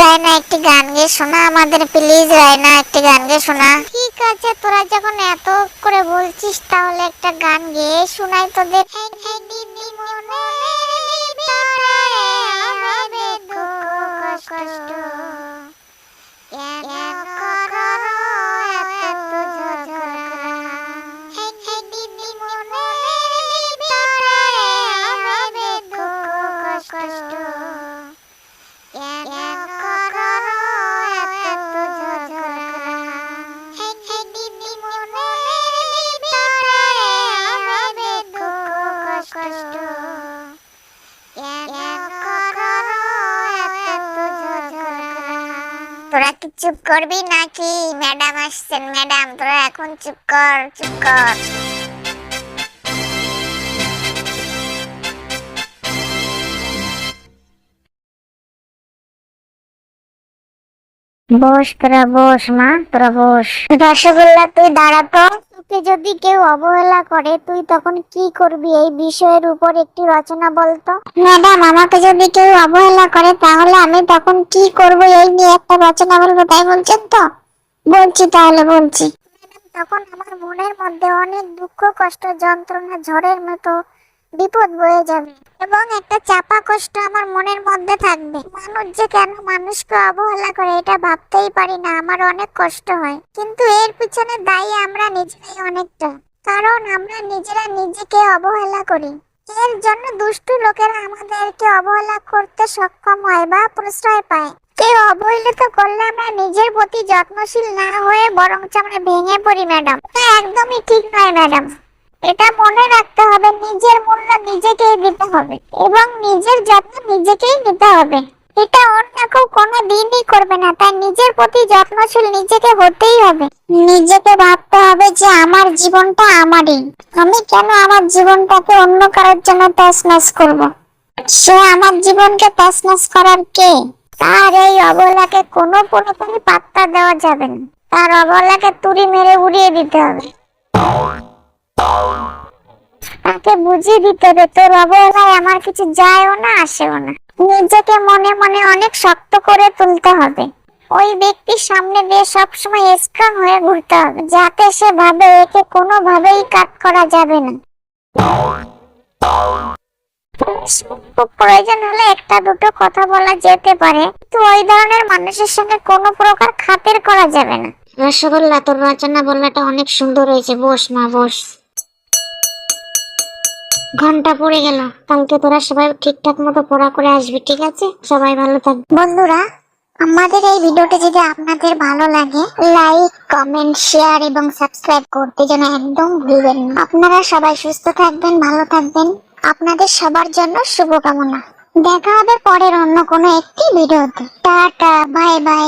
রায়না একটি গান গেয়ে শোনা, আমাদের প্লিজ রায়না একটি গান গে শোনা। ঠিক আছে, তোরা যখন এত করে বলছিস তাহলে একটা গান গেয়ে শোনাই তোদের। এই- কি চুপ করবি নাকি? ম্যাডাম আসছেন ম্যাডাম তোরা এখন চুপ কর চুপ কর। বস তোরা বস মা তোরা বস। রসগোল্লা তুই দাঁড়াতো তোকে যদি কেউ অবহেলা করে তুই তখন কি করবি? এই বিষয়ের উপর একটি রচনা বলতো ম্যাডাম আমাকে যদি কেউ অবহেলা করে তাহলে আমি তখন কি করব? এই নিয়ে একটা রচনা বলব তাই বলছেন তো? বলছি তাহলে বলছি। তখন আমার মনের মধ্যে অনেক দুঃখ কষ্ট যন্ত্রণা ঝড়ের মতো বিপদ বয়ে যাবে এবং একটা চাপা কষ্ট আমার মনের মধ্যে থাকবে। মানুষ যে কেন মানুষকে অবহেলা করে এটা ভাবতেই পারি না, আমার অনেক কষ্ট হয়। কিন্তু এর পিছনে দায়ী আমরা নিজেরাই অনেকটা। কারণ আমরা নিজেরা নিজেকে অবহেলা করি। এর জন্য দুষ্টু লোকেরা আমাদেরকে অবহেলা করতে সক্ষম হয় বা প্রশ্রয় পায়। কেউ অবহেলিত করলে আমরা নিজের প্রতি যত্নশীল না হয়ে বরং আমরা ভেঙে পড়ি, ম্যাডাম। একদমই ঠিক নয়, ম্যাডাম। এটা মনে রাখতে হবে, নিজের মূল্য নিজেকেই দিতে হবে এবং নিজের যত্ন নিজেকেই নিতে হবে। এটা অন্য কেউ কোনো দিনই করবে না, তাই নিজের প্রতি যত্নশীল নিজেকে হতেই হবে। নিজেকে ভাবতে হবে যে আমার জীবনটা আমারই। আমি কেন আমার জীবনটাকে অন্য কারোর জন্য তছনছ করব? সে আমার জীবনকে তছনছ করার কে? তার এই অবহেলাকে কোনো পুরোপুরি পাত্তা দেওয়া যাবে না। তার অবহেলাকে তুড়ি মেরে উড়িয়ে দিতে হবে। তাকে বুঝিয়ে দিতে হবে, তোর অবহেলায় আমার কিছু যায়ও না, আসেও না। নিজেকে মনে মনে অনেক শক্ত করে তুলতে হবে। ওই ব্যক্তির সামনে দিয়ে সবসময় স্ট্রং হয়ে ঘুরতে হবে, যাতে সে ভাবে একে কোনোভাবেই কাট করা যাবে না। প্রয়োজন হলে একটা দুটো কথা বলা যেতে পারে, কিন্তু ওই ধরনের মানুষের সঙ্গে কোনো প্রকার খাতির করা যাবে না। রসগোল্লা, তোর রচনা বললাটা অনেক সুন্দর হয়েছে, বস মা, বস। ঘণ্টা পড়ে গেল। কালকে তোরা সবাই ঠিকঠাক মতো পড়া করে আসবি, ঠিক আছে? সবাই ভালো থাকবে বন্ধুরা, আমাদের এই ভিডিওটি যদি আপনাদের ভালো লাগে লাইক কমেন্ট শেয়ার এবং সাবস্ক্রাইব করতে যেন একদম ভুলবেন না। আপনারা সবাই সুস্থ থাকবেন, ভালো থাকবেন। আপনাদের সবার জন্য শুভকামনা। দেখা হবে পরের অন্য কোনো একটি ভিডিওতে। Tata bye bye